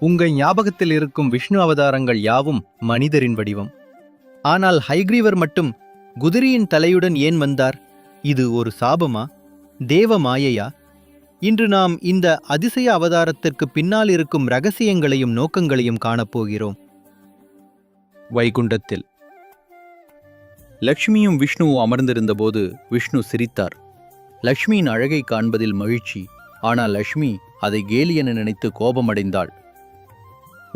உங்கள் ஞாபகத்தில் இருக்கும் விஷ்ணு அவதாரங்கள் யாவும் மனிதரின் வடிவம். ஆனால் ஹைக்ரீவர் மட்டும் குதிரையின் தலையுடன் ஏன் வந்தார்? இது ஒரு சாபமா? தேவ மாயையா? இன்று நாம் இந்த அதிசய அவதாரத்திற்கு பின்னால் இருக்கும் ரகசியங்களையும் நோக்கங்களையும் காணப்போகிறோம். வைகுண்டத்தில். லக்ஷ்மியும் விஷ்ணுவும் அமர்ந்திருந்தபோது விஷ்ணு சிரித்தார். லக்ஷ்மியின் அழகை காண்பதில் மகிழ்ச்சி. ஆனால் லக்ஷ்மி அதை கேலி என நினைத்து கோபமடைந்தாள்.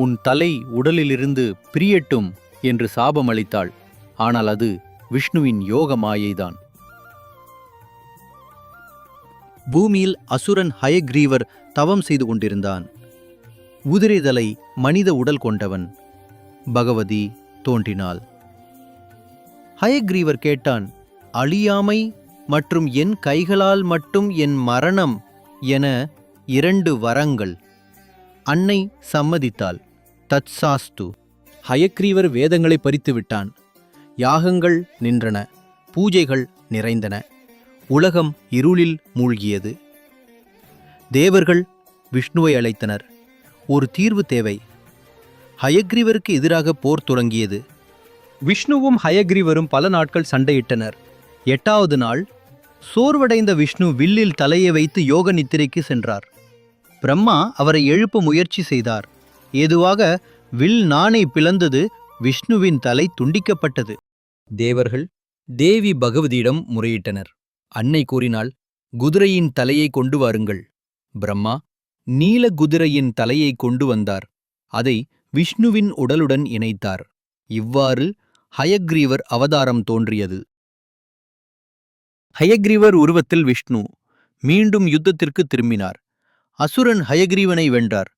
உன் தலை உடலிலிருந்து பிரியட்டும் என்று சாபம் அளித்தாள் ஆனால் அது விஷ்ணுவின் யோக மாயைதான் பூமியில் அசுரன் ஹயக்ரீவர் தவம் செய்து கொண்டிருந்தான். உதிரைதலை மனித உடல் கொண்டவன். பகவதி தோன்றினாள். ஹயக்ரீவர் கேட்டான் அழியாமை மற்றும் என் கைகளால் மட்டும் என் மரணம் என இரண்டு வரங்கள். அன்னை சம்மதித்தாள். தத்சாஸ்து. ஹயக்ரீவர் வேதங்களை பறித்து விட்டான் யாகங்கள் நின்றன பூஜைகள் நிறைந்தன உலகம் இருளில் மூழ்கியது. தேவர்கள் விஷ்ணுவை அழைத்தனர். ஒரு தீர்வு தேவை. ஹயக்ரீவருக்கு எதிராக போர் தொடங்கியது. விஷ்ணுவும் ஹயக்ரீவரும் பல நாட்கள் சண்டையிட்டனர். எட்டாவது நாள் சோர்வடைந்த விஷ்ணு வில்லில் தலையை வைத்து யோக நித்திரைக்கு சென்றார். பிரம்மா அவரை எழுப்ப முயற்சி செய்தார். ஏதுவாக வில் நாணை பிளந்தது விஷ்ணுவின் தலை துண்டிக்கப்பட்டது. தேவர்கள் தேவி பகவதியிடம் முறையிட்டனர். அன்னை கூறினாள் குதிரையின் தலையை கொண்டு வாருங்கள். பிரம்மா நீல குதிரையின் தலையை கொண்டு வந்தார். அதை விஷ்ணுவின் உடலுடன் இணைத்தார். இவ்வாறு ஹயக்ரீவர் அவதாரம் தோன்றியது. ஹயக்ரீவர் உருவத்தில் விஷ்ணு மீண்டும் யுத்தத்திற்கு திரும்பினார். அசுரன் ஹயக்ரீவனை வென்றார்.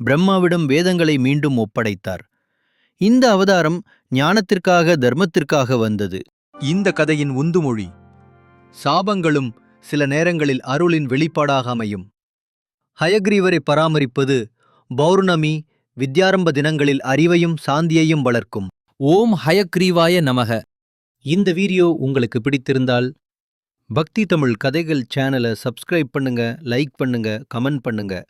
பிரம்மாவிடம் வேதங்களை மீண்டும் ஒப்படைத்தார். இந்த அவதாரம் ஞானத்திற்காக தர்மத்திற்காக வந்தது. இந்த கதையின் உந்துமொழி சாபங்களும் சில நேரங்களில் அருளின் வெளிப்பாடாக அமையும். ஹயக்ரீவரை பராமரிப்பது பௌர்ணமி வித்யாரம்ப தினங்களில் அறிவையும் சாந்தியையும் வளர்க்கும். ஓம் ஹயக்ரீவாய நமக. இந்த வீடியோ உங்களுக்கு பிடித்திருந்தால் பக்தி தமிழ் கதைகள் சேனலை சப்ஸ்கிரைப் பண்ணுங்க லைக் பண்ணுங்க கமெண்ட் பண்ணுங்க.